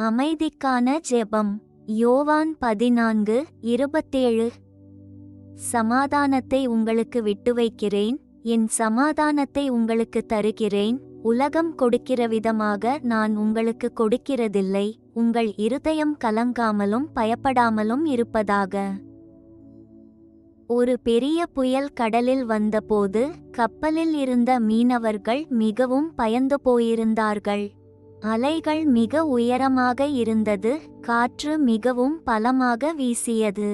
அமைதிக்கான ஜெபம். யோவான் பதினான்கு இருபத்தேழு. சமாதானத்தை உங்களுக்கு விட்டு வைக்கிறேன். என் சமாதானத்தை உங்களுக்கு தருகிறேன். உலகம் கொடுக்கிற விதமாக நான் உங்களுக்கு கொடுக்கிறதில்லை. உங்கள் இருதயம் கலங்காமலும் பயப்படாமலும் இருப்பதாக. ஒரு பெரிய புயல் கடலில் வந்தபோது கப்பலில் இருந்த மீனவர்கள் மிகவும் பயந்து போயிருந்தார்கள். அலைகள் மிக உயரமாக இருந்தது காற்று மிகவும் பலமாக வீசியது.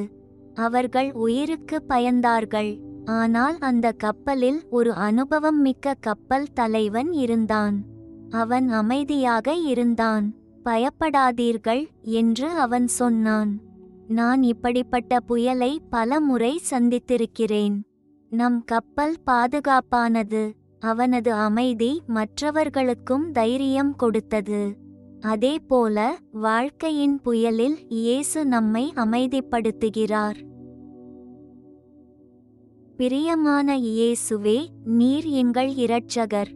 அவர்கள் உயிருக்கு பயந்தார்கள். ஆனால் அந்த கப்பலில் ஒரு அனுபவம் மிக்க கப்பல் தலைவன் இருந்தான். அவன் அமைதியாக இருந்தான். பயப்படாதீர்கள் என்று அவன் சொன்னான். நான் இப்படிப்பட்ட புயலை பல முறை சந்தித்திருக்கிறேன். நம் கப்பல் பாதுகாப்பானது. அவனது அமைதி மற்றவர்களுக்கும் தைரியம் கொடுத்தது. அதேபோல வாழ்க்கையின் புயலில் இயேசு நம்மை அமைதிப்படுத்துகிறார். பிரியமான இயேசுவே நீர் எங்கள் இரட்சகர்.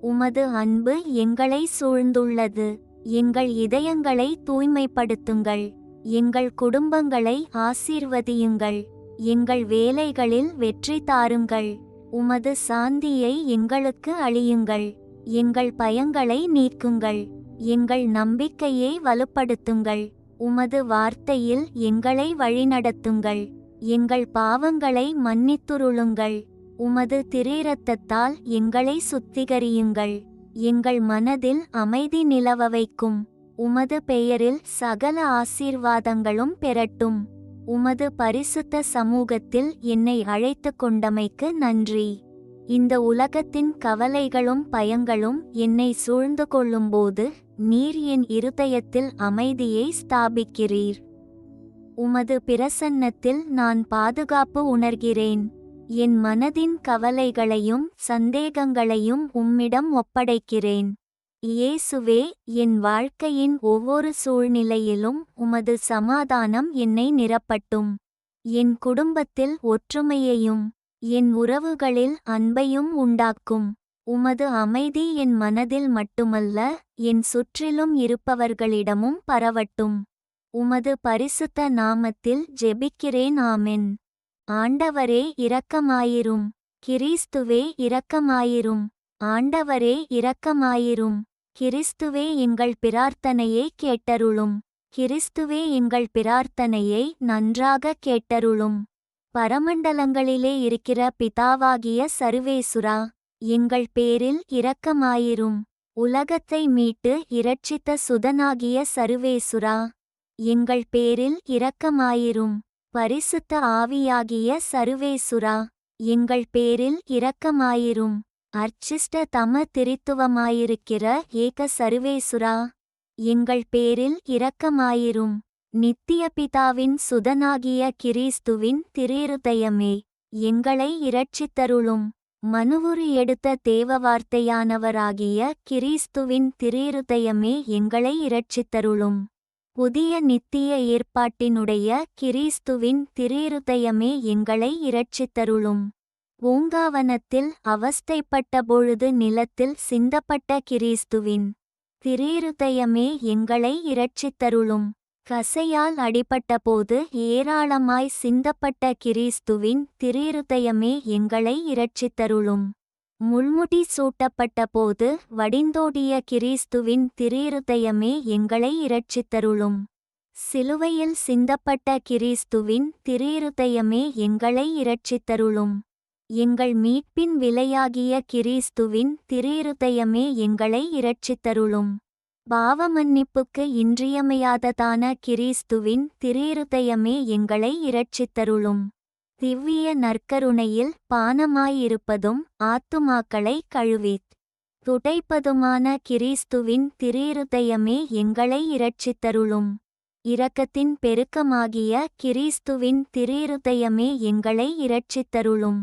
உமது அன்பு எங்களை சூழ்ந்துள்ளது. எங்கள் இதயங்களை தூய்மைப்படுத்துங்கள். எங்கள் குடும்பங்களை ஆசீர்வதியுங்கள். எங்கள் வேலைகளில் வெற்றி தாருங்கள். உமது சாந்தியை எங்களுக்கு அழியுங்கள். எங்கள் பயங்களை நீக்குங்கள். எங்கள் நம்பிக்கையை வலுப்படுத்துங்கள். உமது வார்த்தையில் எங்களை வழிநடத்துங்கள். எங்கள் பாவங்களை மன்னித்துருளுங்கள். உமது திரீரத்தத்தால் எங்களை சுத்திகரியுங்கள். எங்கள் மனதில் அமைதி நிலவ வைக்கும். உமது பெயரில் சகல ஆசீர்வாதங்களும் பெறட்டும் உமது பரிசுத்த சமூகத்தில் என்னை அழைத்து கொண்டமைக்கு நன்றி. இந்த உலகத்தின் கவலைகளும் பயங்களும் என்னை சூழ்ந்து கொள்ளும்போது நீர் என் இருதயத்தில் அமைதியை ஸ்தாபிக்கிறீர். உமது பிரசன்னத்தில் நான் பாதுகாப்பு உணர்கிறேன். என் மனதின் கவலைகளையும் சந்தேகங்களையும் உம்மிடம் ஒப்படைக்கிறேன். இயேசுவே என் வாழ்க்கையின் ஒவ்வொரு சூழ்நிலையிலும் உமது சமாதானம் என்னை நிரப்பட்டும். என் குடும்பத்தில் ஒற்றுமையையும் என் உறவுகளில் அன்பையும் உண்டாக்கும். உமது அமைதி என் மனதில் மட்டுமல்ல என் சுற்றிலும் இருப்பவர்களிடமும் பரவட்டும். உமது பரிசுத்த நாமத்தில் ஜெபிக்கிறேன் ஆமென். ஆண்டவரே இரக்கமாயிரும். கிறிஸ்துவே இரக்கமாயிரும். ஆண்டவரே இரக்கமாயிரும். கிறிஸ்துவே எங்கள் பிரார்த்தனையை கேட்டருளும். கிறிஸ்துவே எங்கள் பிரார்த்தனையை நன்றாக கேட்டருளும். பரமண்டலங்களிலே இருக்கிற பிதாவாகிய சர்வேசுரா எங்கள் பேரில் இரக்கமாயிரும். உலகத்தை மீட்டு இரட்சித்த சுதனாகிய சர்வேசுரா எங்கள் பேரில் இரக்கமாயிரும். பரிசுத்த ஆவியாகிய சர்வேசுரா எங்கள் பேரில் இரக்கமாயிரும். அர்ச்சிஷ்ட தம திரித்துவமாயிருக்கிற ஏக சர்வேசுரா எங்கள் பேரில் இரக்கமாயிரும். நித்திய பிதாவின் சுதனாகிய கிரீஸ்துவின் திரீருதயமே எங்களை இரட்சித்தருளும். மனுவுரு எடுத்த தேவ வார்த்தையானவராகிய கிரீஸ்துவின் திரீருதயமே எங்களை இரட்சித்தருளும். புதிய நித்திய ஏற்பாட்டினுடைய கிரீஸ்துவின் திரீருதயமே எங்களை இரட்சித்தருளும். பூங்காவனத்தில் அவஸ்தைப்பட்ட பொழுது நிலத்தில் சிந்தப்பட்ட கிரீஸ்துவின் திரீருதயமே எங்களை இரட்சித்தருளும். கசையால் அடிபட்டபோது ஏராளமாய் சிந்தப்பட்ட கிரீஸ்துவின் திரீருதயமே எங்களை இரட்சித்தருளும். முள்முடி சூட்டப்பட்டபோது வடிந்தோடிய கிரீஸ்துவின் திரீருதயமே எங்களை இரட்சித்தருளும். சிலுவையில் சிந்தப்பட்ட கிரீஸ்துவின் திரீருதயமே எங்களை இரட்சித்தருளும். எங்கள் மீட்பின் விலையாகிய கிறிஸ்துவின் திரீருதயமே எங்களை இரட்சித்தருளும். பாவமன்னிப்புக்கு இன்றியமையாததான கிறிஸ்துவின் திரீருதயமே எங்களை இரட்சித்தருளும். திவ்விய நற்கருணையில் பானமாயிருப்பதும் ஆத்துமாக்களை கழுவித் துடைப்பதுமான கிறிஸ்துவின் திரீருதயமே எங்களை இரட்சித்தருளும். இரக்கத்தின் பெருக்கமாகிய கிறிஸ்துவின் திரீருதயமே எங்களை இரட்சித்தருளும்.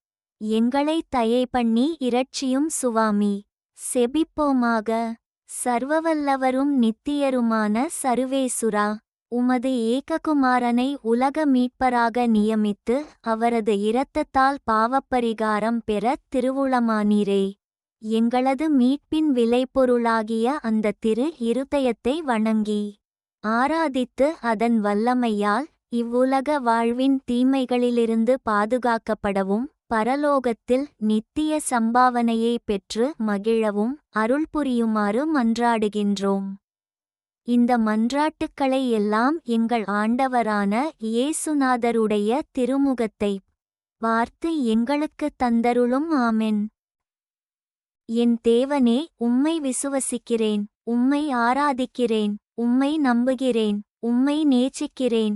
எங்களை தயை பண்ணி இரட்சியும் சுவாமி. செபிப்போமாக. சர்வவல்லவரும் நித்தியருமான சருவேசுரா. உமது ஏககுமாரனை உலக மீட்பராக நியமித்து அவரது இரத்தத்தால் பாவப்பரிகாரம் பெற திருவுளமானீரே. எங்களது மீட்பின் விளைபொருளாகிய அந்த திரு இருதயத்தை வணங்கி. ஆராதித்து அதன் வல்லமையால் இவ்வுலக வாழ்வின் தீமைகளிலிருந்து பாதுகாக்கப்படவும் பரலோகத்தில் நித்திய சம்பாவனையை பெற்று மகிழவும் அருள் புரியுமாறு மன்றாடுகின்றோம். இந்த மன்றாட்டுக்களை எல்லாம் எங்கள் ஆண்டவரான இயேசுநாதருடைய திருமுகத்தை பார்த்து எங்களுக்கு தந்தருளும் ஆமென். என் தேவனே உம்மை விசுவசிக்கிறேன் உம்மை ஆராதிக்கிறேன் உம்மை நம்புகிறேன் உம்மை நேசிக்கிறேன்.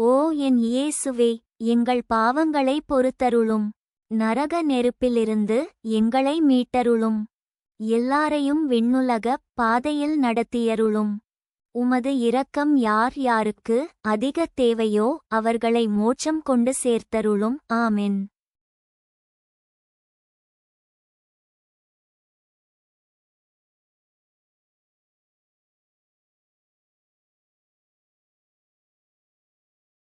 ஓ என் இயேசுவே எங்கள் பாவங்களை பொறுத்தருளும். நரக நெருப்பிலிருந்து எங்களை மீட்டருளும். எல்லாரையும் விண்ணுலக பாதையில் நடத்தியருளும். உமது இரக்கம் யார் யாருக்கு அதிக தேவையோ அவர்களை மோட்சம் கொண்டு சேர்த்தருளும். ஆமென்.